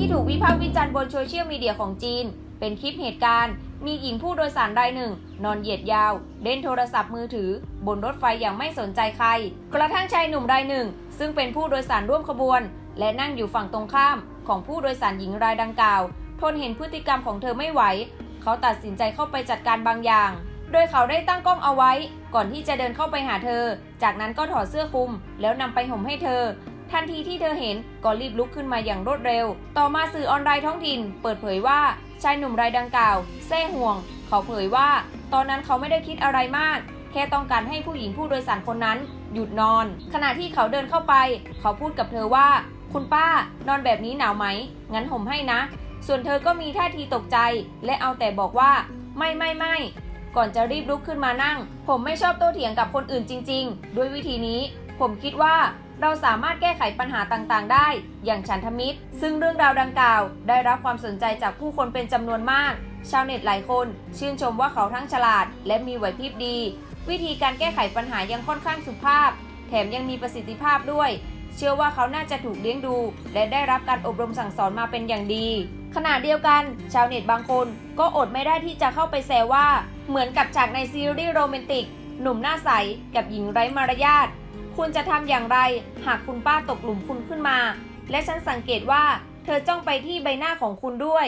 ที่ถูกวิพากษ์วิจารณ์บนโซเชียลมีเดียของจีน เป็นคลิปเหตุการณ์ มีหญิงผู้โดยสารรายหนึ่ง นอนเหยียดยาว เล่นโทรศัพท์มือถือ บนรถไฟอย่างไม่สนใจใคร กระทั่งชายหนุ่มรายหนึ่ง ซึ่งเป็นผู้โดยสารร่วมขบวน และนั่งอยู่ฝั่งตรงข้ามของผู้โดยสารหญิงรายดังกล่าว ทนเห็นพฤติกรรมของเธอไม่ไหว เขาตัดสินใจเข้าไปจัดการบางอย่าง โดยเขาได้ตั้งกล้องเอาไว้ ก่อนที่จะเดินเข้าไปหาเธอ จากนั้นก็ถอดเสื้อคลุม แล้วนำไปห่มให้เธอ ทันทีที่เธอเห็นก็รีบลุกขึ้นมาอย่างรวดเร็ว ต่อมาสื่อออนไลน์ท้องถิ่น เปิดเผยว่าชายหนุ่มรายดังกล่าวแซ่ห่วง เขาเผยว่า ตอนนั้นเขาไม่ได้คิดอะไรมาก แค่ต้องการให้ผู้หญิงผู้โดยสารคนนั้น หยุดนอน ขณะที่เขาเดินเข้าไป เขาพูดกับเธอว่า คุณป้านอนแบบนี้หนาวไหม งั้นห่มให้นะ ส่วนเธอก็มีท่าทีตกใจ และเอาแต่บอกว่า ไม่ไม่ไม่ก่อนจะรีบลุกขึ้นมานั่ง ผมไม่ชอบโต้เถียงกับคนอื่นจริง ๆ ด้วยวิธีนี้ ผมคิดว่า เราสามารถแก้ไขปัญหาต่างๆ ได้ อย่างฉันทมิตร ซึ่งเรื่องราวดังกล่าว ได้รับความสนใจจากผู้คนเป็นจำนวนมาก ชาวเน็ตหลายคน ชื่นชมว่าเขาทั้งฉลาด และมีไหวพริบดี วิธีการแก้ไขปัญหายังค่อนข้างสุภาพ แถมยังมีประสิทธิภาพด้วย เชื่อว่าเขาน่าจะถูกเลี้ยงดู และได้รับการอบรมสั่งสอนมาเป็นอย่างดี ขณะเดียวกัน ชาวเน็ตบางคนก็อดไม่ได้ที่จะเข้าไปแซวว่า เหมือนกับฉากในซีรีส์โรแมนติก หนุ่มหน้าใสกับหญิงไร้มารยาท คุณจะทำอย่างไร หากคุณป้าตกหลุมคุณขึ้นมา และฉันสังเกตว่า เธอจ้องไปที่ใบหน้าของคุณด้วย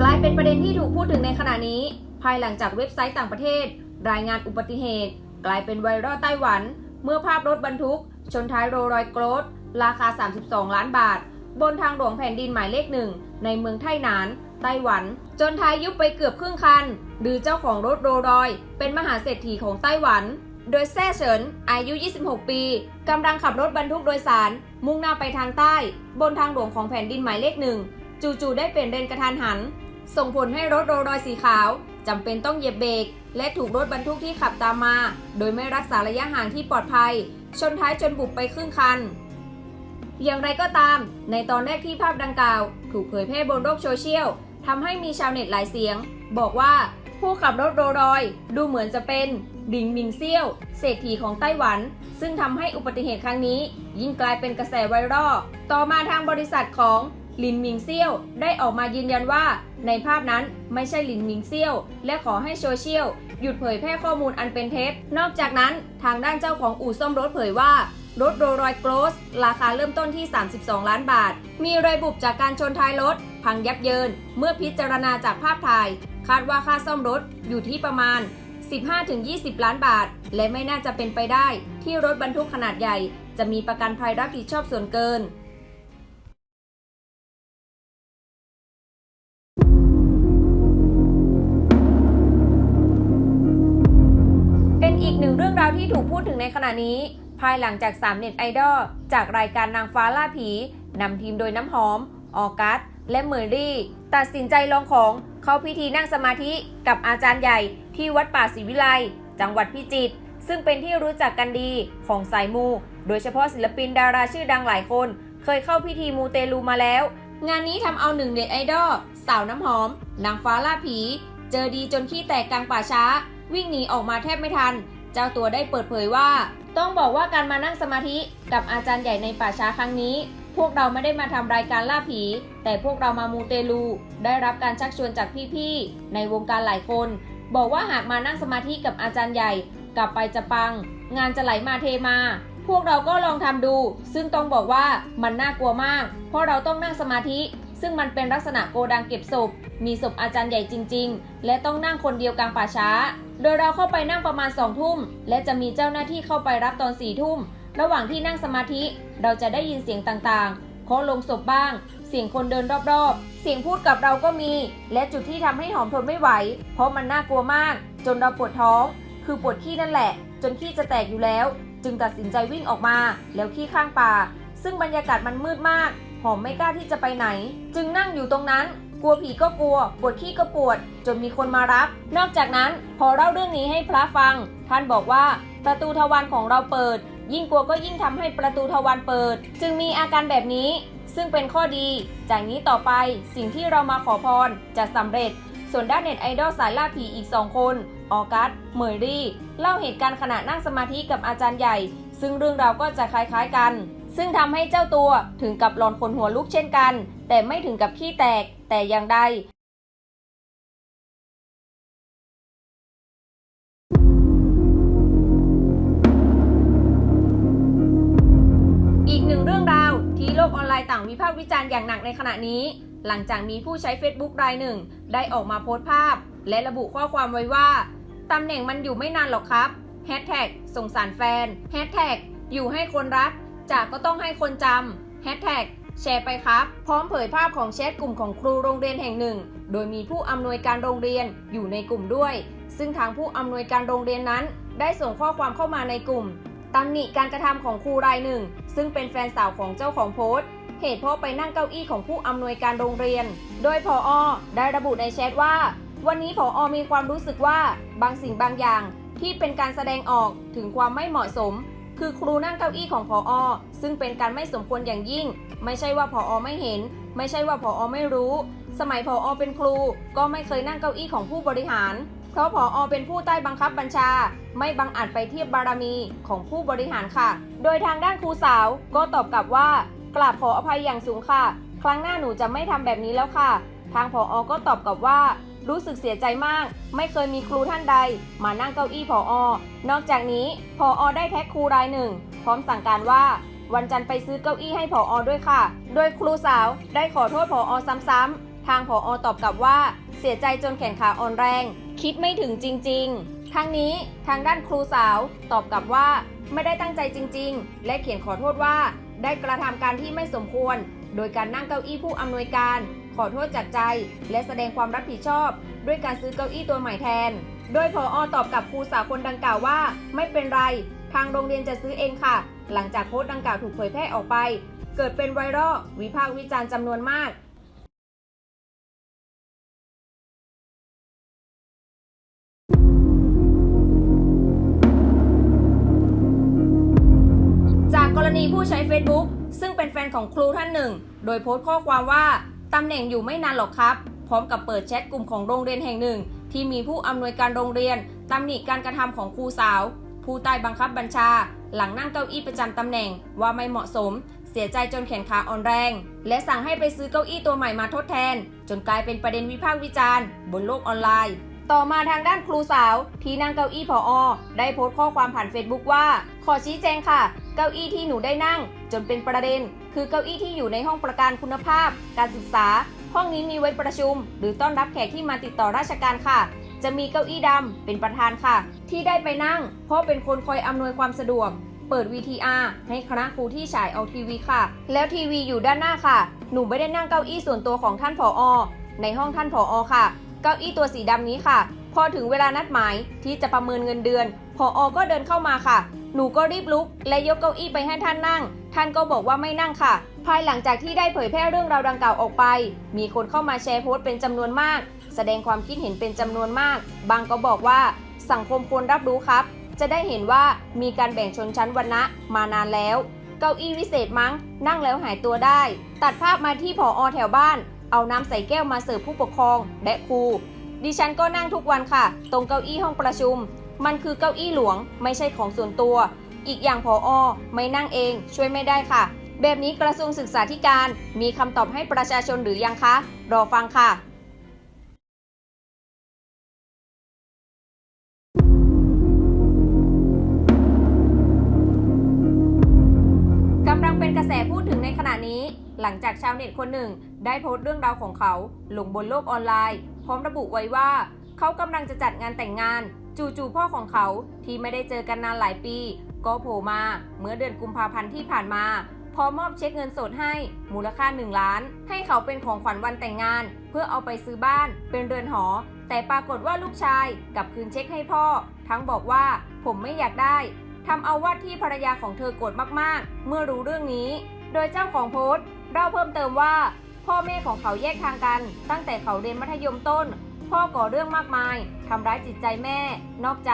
กลายเป็นประเด็นที่ถูกพูดถึงในขณะนี้ ภายหลังจากเว็บไซต์ต่างประเทศ รายงานอุบัติเหตุ กลายเป็นไวรัลไต้หวัน เมื่อภาพรถบรรทุก ชนท้ายโรลรอยโกรดราคา 32 ล้านบาท บนทางหลวงแผ่นดินหมายเลขหนึ่งในเมืองไทหนาน ไต้หวัน จนท้ายยุบไปเกือบครึ่งคัน หรือเจ้าของรถโรลรอย เป็นมหาเศรษฐีของไต้หวัน โดยแซ่เฉิน อายุ 26 ปีกำลังขับรถบรรทุกโดยสาร มุ่งหน้าไปทางใต้ บนทางหลวงของแผ่นดินหมายเลขหนึ่งจู่ๆได้เปลี่ยนเลนกระทันหัน ส่งผลให้รถโรลรอยสีขาวจำเป็นต้องเหยียบเบรกและถูกรถบรรทุกที่ขับตามมา โดยไม่รักษาระยะห่างที่ปลอดภัย ชนท้ายจนบุบไปครึ่งคัน อย่างไรก็ตาม ในตอนแรกที่ภาพดังกล่าว ถูกเผยแพร่บนโลกโซเชียลทำให้มีชาวเน็ตหลายเสียง บอกว่าผู้ขับรถโรลรอย ดูเหมือนจะเป็นดิงมิงเซี่ยว เศรษฐีของไต้หวัน ซึ่งทำให้อุบัติเหตุครั้งนี้ ยิ่งกลายเป็นกระแสไวรัลต่อมาทางบริษัทของลินมิงเซี่ยว ได้ออกมายืนยันว่า ในภาพนั้นไม่ใช่ลินมิงเซี่ยว และขอให้โซเชียล หยุดเผยแพร่ข้อมูลอันเป็นเท็จนอกจากนั้นทางด้านเจ้าของอู่ซ่อมรถเผยว่า รถโรลรอยโกลสราคาเริ่มต้นที่ 32 ล้านบาท มีรอยบุบจากการชนท้ายรถ พังยับเยิน เมื่อพิจารณาจากภาพถ่าย คาดว่าค่าซ่อมรถอยู่ที่ประมาณ 15-20 ล้านบาท และไม่น่าจะเป็นไปได้ ที่รถบรรทุกขนาดใหญ่ จะมีประกันภัยรับผิดชอบส่วนเกินเป็นอีกหนึ่งเรื่องราวที่ถูกพูดถึงในขณะนี้ ภายหลังจาก3เน็ตไอดอลจากรายการนางฟ้าล่าผีนำทีมโดยน้ำหอม ออกัส และเมอรี่ ตัดสินใจลองของเข้าพิธีนั่งสมาธิกับอาจารย์ใหญ่ที่วัดป่าศรีวิไลจังหวัดพิจิตรซึ่งเป็นที่รู้จักกันดีของสายมู โดยเฉพาะศิลปินดาราชื่อดังหลายคน เคยเข้าพิธีมูเตลูมาแล้ว งานนี้ทำเอาหนึ่งเน็ตไอดอลสาวน้ำหอมนางฟ้าล่าผี เจอดีจนขี้แตกกลางป่าช้า วิ่งหนีออกมาแทบไม่ทัน เจ้าตัวได้เปิดเผยว่า ต้องบอกว่าการมานั่งสมาธิกับอาจารย์ใหญ่ในป่าช้าครั้งนี้ พวกเราไม่ได้มาทำรายการล่าผี แต่พวกเรามามูเตลู ได้รับการชักชวนจากพี่ๆ ในวงการหลายคน บอกว่าหากมานั่งสมาธิกับอาจารย์ใหญ่ กลับไปจะปัง งานจะไหลมาเทมา พวกเราก็ลองทำดู ซึ่งต้องบอกว่ามันน่ากลัวมาก เพราะเราต้องนั่งสมาธิ ซึ่งมันเป็นลักษณะโกดังเก็บศพ มีศพอาจารย์ใหญ่จริง ๆ และต้องนั่งคนเดียวกลางป่าช้า โดยเราเข้าไปนั่งประมาณ2องทุ่ม และจะมีเจ้าหน้าที่เข้าไปรับตอน4ี่ทุ่ม ระหว่างที่นั่งสมาธิ เราจะได้ยินเสียงต่างๆเคาะลงศพบ้าง เสียงคนเดินรอบๆ เสียงพูดกับเราก็มี และจุดที่ทำให้หอมทนไม่ไหว เพราะมันน่ากลัวมาก จนเราปวดท้อง คือปวดขี้นั่นแหละ จนขี้จะแตกอยู่แล้ว จึงตัดสินใจวิ่งออกมา แล้วขี้ข้างป่า ซึ่งบรรยากาศมันมืดมาก หอมไม่กล้าที่จะไปไหน จึงนั่งอยู่ตรงนั้น กลัวผีก็กลัว ปวดขี้ก็ปวด จนมีคนมารับ นอกจากนั้นพอเล่าเรื่องนี้ให้พระฟัง ท่านบอกว่าประตูทวารของเราเปิด ยิ่งกลัวก็ยิ่งทำให้ประตูทวารเปิด จึงมีอาการแบบนี้ ซึ่งเป็นข้อดี จากนี้ต่อไปสิ่งที่เรามาขอพรจะสำเร็จ ส่วนด้านเน็ตไอดอลสายล่าผีอีก2คนออกัสเมอรี่ เล่าเหตุการณ์ขณะนั่งสมาธิกับอาจารย์ใหญ่ ซึ่งเรื่องราวก็จะคล้ายๆกัน ซึ่งทำให้เจ้าตัวถึงกับหลอนขนหัวลุกเช่นกัน แต่ไม่ถึงกับขี้แตกแต่อย่างใดอีกหนึ่งเรื่องราวที่โลกออนไลน์ต่างวิพากษ์วิจารณ์อย่างหนักในขณะนี้ หลังจากมีผู้ใช้ Facebook รายหนึ่ง ได้ออกมาโพสต์ภาพ และระบุข้อความไว้ว่า ตำแหน่งมันอยู่ไม่นานหรอกครับแฮชแท็กสงสารแฟนแฮชแท็กอยู่ให้คนรักจากก็ต้องให้คนจำแฮชแท็ก แชร์ไปครับ พร้อมเผยภาพของแชทกลุ่มของครูโรงเรียนแห่งหนึ่ง โดยมีผู้อำนวยการโรงเรียนอยู่ในกลุ่มด้วย ซึ่งทางผู้อำนวยการโรงเรียนนั้น ได้ส่งข้อความเข้ามาในกลุ่มตำหนิการกระทำของครูรายหนึ่ง ซึ่งเป็นแฟนสาวของเจ้าของโพสต์ เหตุเพราะไปนั่งเก้าอี้ของผู้อำนวยการโรงเรียน โดยพออได้ระบุในแชทว่า วันนี้พออมีความรู้สึกว่าบางสิ่งบางอย่างที่เป็นการแสดงออกถึงความไม่เหมาะสม คือครูนั่งเก้าอี้ของพออซึ่งเป็นการไม่สมควรอย่างยิ่ง ไม่ใช่ว่าพออไม่เห็น ไม่ใช่ว่าพออไม่รู้ สมัยพออเป็นครูก็ไม่เคยนั่งเก้าอี้ของผู้บริหาร เพราะผออเป็นผู้ใต้บังคับบัญชา ไม่บังอาจไปเทียบบารมีของผู้บริหารค่ะ โดยทางด้านครูสาวก็ตอบกลับว่ากราบขออภัยอย่างสูงค่ะ ครั้งหน้าหนูจะไม่ทำแบบนี้แล้วค่ะ ทางผออก็ตอบกลับว่า รู้สึกเสียใจมาก ไม่เคยมีครูท่านใด มานั่งเก้าอี้ผออนอกจากนี้ผออได้แท็กครูรายหนึ่ง พร้อมสั่งการว่า วันจันทร์ไปซื้อเก้าอี้ให้ผออด้วยค่ะ โดยครูสาวได้ขอโทษผออซ้ำๆทางผออตอบกลับว่า เสียใจจนแขนขาอ่อนแรง คิดไม่ถึงจริง ๆ ทั้งนี้ทางด้านครูสาวตอบกลับว่า ไม่ได้ตั้งใจจริง ๆ และเขียนขอโทษว่า ได้กระทำการที่ไม่สมควร โดยการนั่งเก้าอี้ผู้อำนวยการ ขอโทษจากใจ และแสดงความรับผิดชอบ ด้วยการซื้อเก้าอี้ตัวใหม่แทน โดยพออตอบกับครูสาวคนดังกล่าวว่า ไม่เป็นไร ทางโรงเรียนจะซื้อเองค่ะ หลังจากโพสต์ดังกล่าวถูกเผยแพร่ออกไป เกิดเป็นไวรัลวิพากษ์วิจารณ์จำนวนมากจากกรณีผู้ใช้ Facebook ซึ่งเป็นแฟนของครูท่านหนึ่ง โดยโพสต์ข้อความว่า ตำแหน่งอยู่ไม่นานหรอกครับ พร้อมกับเปิดแชทกลุ่มของโรงเรียนแห่งหนึ่ง ที่มีผู้อำนวยการโรงเรียนตำหนิการกระทำของครูสาว ผู้ใต้บังคับบัญชา หลังนั่งเก้าอี้ประจำตำแหน่งว่าไม่เหมาะสม เสียใจจนแขนขาอ่อนแรง และสั่งให้ไปซื้อเก้าอี้ตัวใหม่มาทดแทน จนกลายเป็นประเด็นวิพากษ์วิจารณ์ บนโลกออนไลน์ ต่อมาทางด้านครูสาว ที่นั่งเก้าอี้ผออได้โพสต์ข้อความผ่านเฟซบุ๊กว่า ขอชี้แจงค่ะ เก้าอี้ที่หนูได้นั่ง จนเป็นประเด็น คือเก้าอี้ที่อยู่ในห้องประกันคุณภาพ การศึกษา ห้องนี้มีไว้ประชุม หรือต้อนรับแขกที่มาติดต่อราชการค่ะ จะมีเก้าอี้ดำเป็นประธานค่ะ ที่ได้ไปนั่ง เพราะเป็นคนคอยอำนวยความสะดวก เปิด VTR ให้คณะครูที่ฉายเอาทีวีค่ะ แล้วทีวีอยู่ด้านหน้าค่ะ หนูไม่ได้นั่งเก้าอี้ส่วนตัวของท่านผอในห้องท่านผอค่ะ เก้าอี้ตัวสีดำนี้ค่ะ พอถึงเวลานัดหมายที่จะประเมินเงินเดือนผออก็เดินเข้ามาค่ะ หนูก็รีบลุกและยกเก้าอี้ไปให้ท่านนั่งท่านก็บอกว่าไม่นั่งค่ะ ภายหลังจากที่ได้เผยแพร่เรื่องราวดังกล่าวออกไป มีคนเข้ามาแชร์โพสต์เป็นจำนวนมาก แสดงความคิดเห็นเป็นจำนวนมาก บางก็บอกว่าสังคมควรรับรู้ครับ จะได้เห็นว่ามีการแบ่งชนชั้นวรรณะมานานแล้ว เก้าอี้วิเศษมั้ง นั่งแล้วหายตัวได้ ตัดภาพมาที่ผออแถวบ้าน เอาน้ำใส่แก้วมาเสิร์ฟผู้ปกครองและครูดิฉันก็นั่งทุกวันค่ะ ตรงเก้าอี้ห้องประชุม มันคือเก้าอี้หลวง ไม่ใช่ของส่วนตัว อีกอย่างผออไม่นั่งเองช่วยไม่ได้ค่ะ แบบนี้กระทรวงศึกษาธิการมีคำตอบให้ประชาชนหรือยังคะ รอฟังค่ะกำลังเป็นกระแสพูดถึงในขณะนี้ หลังจากชาวเน็ตคนหนึ่ง ได้โพสต์เรื่องราวของเขา ลงบนโลกออนไลน์ พร้อมระบุไว้ว่า เขากำลังจะจัดงานแต่งงาน จู่ๆพ่อของเขาที่ไม่ได้เจอกันนานหลายปี ก็โผล่มาเมื่อเดือนกุมภาพันธ์ที่ผ่านมา พอมมอบเช็คเงินสดให้มูลค่า 1 ล้าน ให้เขาเป็นของขวัญวันแต่งงาน เพื่อเอาไปซื้อบ้าน เป็นเรือนหอ แต่ปรากฏว่าลูกชายกลับคืนเช็คให้พ่อ ทั้งบอกว่าผมไม่อยากได้ทำเอาว่าที่ภรรยาของเธอโกรธมากๆ เมื่อรู้เรื่องนี้ โดยเจ้าของโพสต์เล่าเพิ่มเติมว่า พ่อแม่ของเขาแยกทางกัน ตั้งแต่เขาเรียนมัธยมต้น พ่อก่อเรื่องมากมายทำร้ายจิตใจแม่ นอกใจ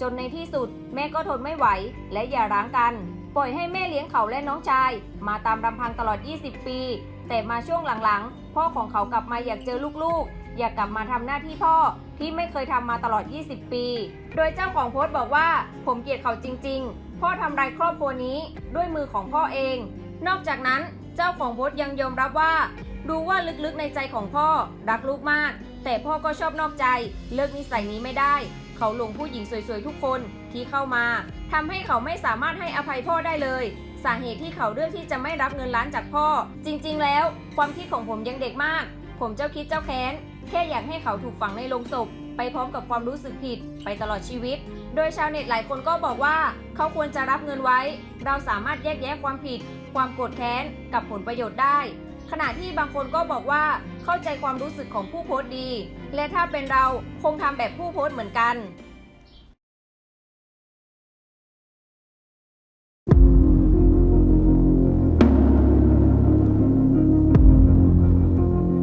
จนในที่สุดแม่ก็ทนไม่ไหว และอย่าร้างกัน ปล่อยให้แม่เลี้ยงเขาและน้องชาย มาตามลำพังตลอด 20 ปี แต่มาช่วงหลังๆ พ่อของเขากลับมาอยากเจอลูกๆ อยากกลับมาทำหน้าที่พ่อที่ไม่เคยทำมาตลอด 20 ปี โดยเจ้าของโพสต์บอกว่า ผมเกลียดเขาจริง ๆ พ่อทำลายครอบครัวนี้ด้วยมือของพ่อเอง นอกจากนั้นเจ้าของโพสต์ยังยอมรับว่า ดูว่าลึกๆในใจของพ่อรักลูกมาก แต่พ่อก็ชอบนอกใจ เลิกนิสัยนี้ไม่ได้ เขาหลงผู้หญิงสวยๆทุกคนที่เข้ามาทำให้เขาไม่สามารถให้อภัยพ่อได้เลย สาเหตุที่เขาเลือกที่จะไม่รับเงินล้านจากพ่อ จริงๆ แล้ว ความคิดของผมยังเด็กมาก ผมเจ้าคิดเจ้าแค้น แค่อยากให้เขาถูกฝังในโลงศพ ไปพร้อมกับความรู้สึกผิดไปตลอดชีวิต โดยชาวเน็ตหลายคนก็บอกว่า เขาควรจะรับเงินไว้ เราสามารถแยกแยะความผิด ความโกรธแค้นกับผลประโยชน์ได้ ขณะที่บางคนก็บอกว่าเข้าใจความรู้สึกของผู้โพสต์ดี และถ้าเป็นเราคงทำแบบผู้โพสต์เหมือนกัน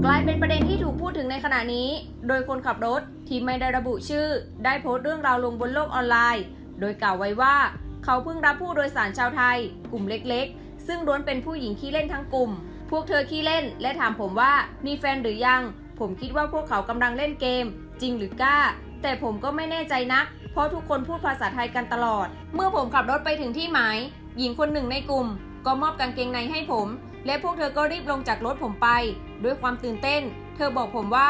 กลายเป็นประเด็นที่ถูกพูดถึงในขณะนี้ โดยคนขับรถที่ไม่ได้ระบุชื่อ ได้โพสต์เรื่องราวลงบนโลกออนไลน์ โดยกล่าวไว้ว่า เขาเพิ่งรับผู้โดยสารชาวไทย กลุ่มเล็กๆ ซึ่งล้วนเป็นผู้หญิงขี้เล่นทั้งกลุ่ม พวกเธอขี้เล่นและถามผมว่ามีแฟนหรือยัง ผมคิดว่าพวกเขากำลังเล่นเกม จริงหรือกล้า แต่ผมก็ไม่แน่ใจนัก เพราะทุกคนพูดภาษาไทยกันตลอด เมื่อผมขับรถไปถึงที่หมาย หญิงคนหนึ่งในกลุ่ม ก็มอบกางเกงในให้ผม และพวกเธอก็รีบลงจากรถผมไป ด้วยความตื่นเต้น เธอบอกผมว่า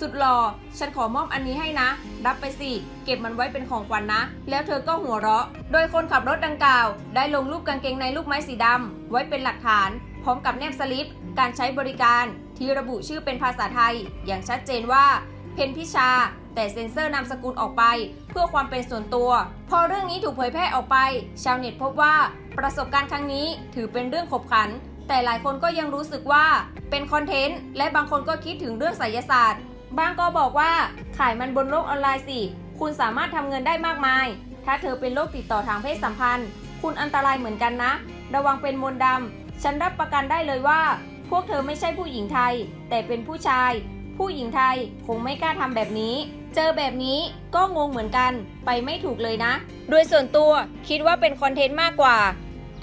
สุดหล่อฉันขอมอบอันนี้ให้นะ รับไปสิเก็บมันไว้เป็นของขวัญนนะ แล้วเธอก็หัวเราะ โดยคนขับรถดังกล่าว ได้ลงรูปกางเกงในลูกไม้สีดำไว้เป็นหลักฐาน ร้อมกับแนบสลิป การใช้บริการที่ระบุชื่อเป็นภาษาไทย อย่างชัดเจนว่า เพนพิชา แต่เซ็นเซอร์นามสกุลออกไป เพื่อความเป็นส่วนตัว พอเรื่องนี้ถูกเผยแพร่ออกไป ชาวเน็ตพบว่าประสบการณ์ครั้งนี้ถือเป็นเรื่องขบขัน แต่หลายคนก็ยังรู้สึกว่าเป็นคอนเทนต์และบางคนก็คิดถึงเรื่องไสยศาสตร์บางก็บอกว่าขายมันบนโลกออนไลน์สิ คุณสามารถทำเงินได้มากมาย ถ้าเธอเป็นโรคติดต่อทางเพศสัมพันธ์ คุณอันตรายเหมือนกันนะ ระวังเป็นมนต์ดำ ฉันรับประกันได้เลยว่า พวกเธอไม่ใช่ผู้หญิงไทย แต่เป็นผู้ชาย ผู้หญิงไทยคงไม่กล้าทำแบบนี้ เจอแบบนี้ก็งงเหมือนกัน ไปไม่ถูกเลยนะ โดยส่วนตัวคิดว่าเป็นคอนเทนต์มากกว่า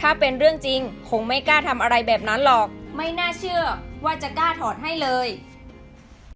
ถ้าเป็นเรื่องจริง คงไม่กล้าทำอะไรแบบนั้นหรอก ไม่น่าเชื่อว่าจะกล้าถอดให้เลย